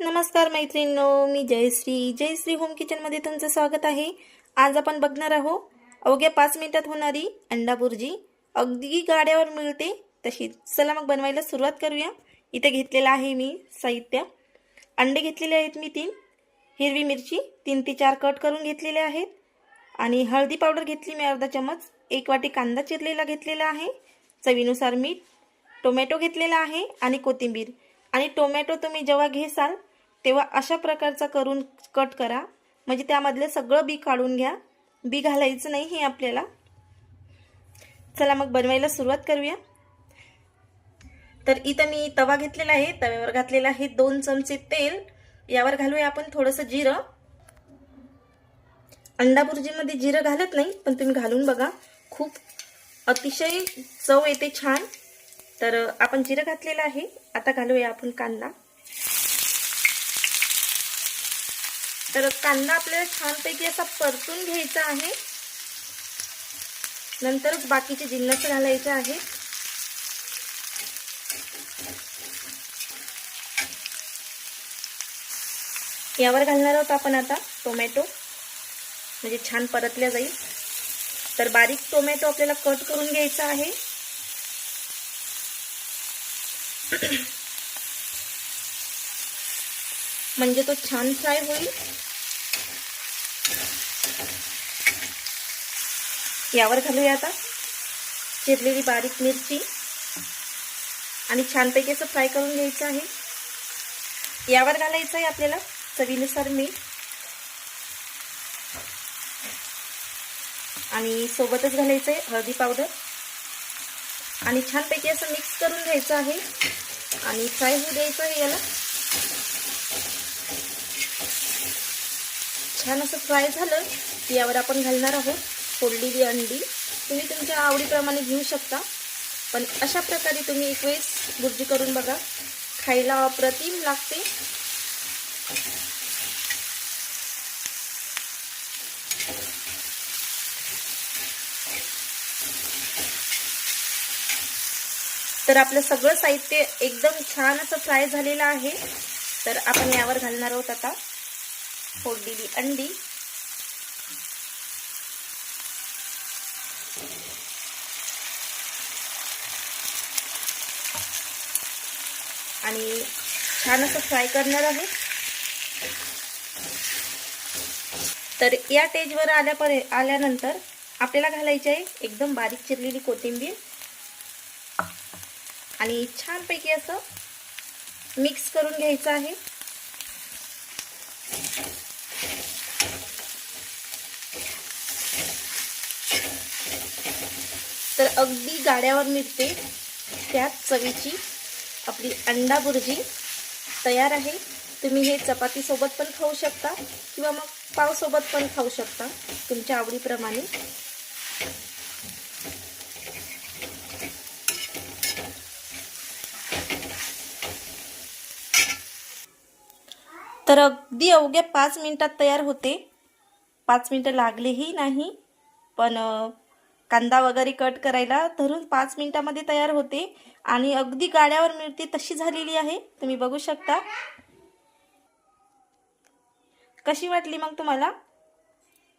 नमस्कार मैत्रिणींनो मी जयश्री. जयश्री होम किचनमध्ये तुमचं स्वागत आहे. आज आपण बघणार आहोत अवघ्या पाच मिनिटात होणारी अंडा भुर्जी. अगदी गाड्यावर मिळते तशी चला मग बनवायला सुरुवात करूया. इथे घेतलेलं आहे मी साहित्य. अंडे घेतलेले आहेत मी तीन. हिरवी मिरची तीन ते चार कट करून घेतलेले आहेत. आणि हळदी पावडर घेतली मी अर्धा चमच एक वाटी कांदा चिरलेला घेतलेला आहे. चवीनुसार मीठ टोमॅटो घेतलेला आहे आणि कोथिंबीर. आणि टोमॅटो तुम्ही जेव्हा घेसाल तेव्हा अशा प्रकारचा करून कट करा. म्हणजे त्यामधलं सगळं बी काढून घ्या. बी घालायचं नाही हे आपल्याला. चला मग बनवायला सुरुवात करूया. तर इथं मी तवा घेतलेला आहे. तव्यावर घातलेला आहे दोन चमचे तेल. यावर घालूया आपण थोडंसं जिरं. अंडाबुरजीमध्ये जिरं घालत नाही पण तुम्ही घालून बघा. खूप अतिशय चव येते छान. तर आपण जिरं घातलेलं आहे. आता घालूया आपण कांदा. तर कांदा आपल्याला छानपैकी असा परतून घ्यायचा आहे. नंतरच बाकीचे जिन्नस घालायचे आहे. यावर घालणार आहोत आपण आता टोमॅटो. म्हणजे छान परतल्या जाईल. तर बारीक टोमॅटो आपल्याला कट करून घ्यायचा आहे. म्हणजे तो छान फ्राय होईल. यावर घालूया आता चिरलेली बारीक मिरची. आणि छानपैकी असं फ्राय करून घ्यायचं आहे. यावर घालायचं आहे आपल्याला चवीनुसार मीठ. आणि सोबतच घालायचं आहे हळदी पावडर. आणि छानपैकी असं मिक्स करून घ्यायचं आहे. आणि फ्राय होऊ द्यायचं आहे याला. छान असं फ्राय झालं. की यावर आपण घालणार आहोत. फोडलेली अंडी तुम्ही तुमच्या आवडीप्रमाणे घेऊ शकता. पण अशा प्रकारे तुम्ही एक वेळेस भुर्जी करून बघा. खायला अप्रतिम लागते. तर आपलं सगळं साहित्य एकदम छान असं फ्राय झालेलं आहे. तर आपण यावर घालणार आहोत आता. फोडलेली अंडी. आणि छान असं फ्राय करणार आहे. तर या टेजवर आल्यापर आल्यानंतर आपल्याला घालायची आहे एकदम बारीक चिरलेली कोथिंबीर. आणि छानपैकी असं मिक्स करून घ्यायचं आहे. अगदी गाड्यावर निघते. त्यात चवीची आपली अंडा बुर्जी तयार आहे. तुम्ही हे चपातीसोबत पण खाऊ शकता किंवा मग पावसोबत पण खाऊ शकता. तुमच्या आवडीप्रमाणे. तर अगदी अवघ्या पाच मिनिटात तयार होते. पाच मिनटं लागलेही नाही पण कांदा वगैरे कट करायला धरून पाच मिनिटामध्ये तयार होते. आणि अगदी गाड्यावर मिळते तशी झालेली आहे. तुम्ही बघू शकता. कशी वाटली मग तुम्हाला?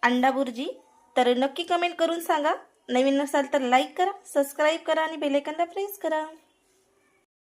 अंडा बुर्जी? तर नक्की कमेंट करून सांगा. नवीन नसाल तर लाईक करा सबस्क्राईब करा आणि बेलेकनला प्रेस करा.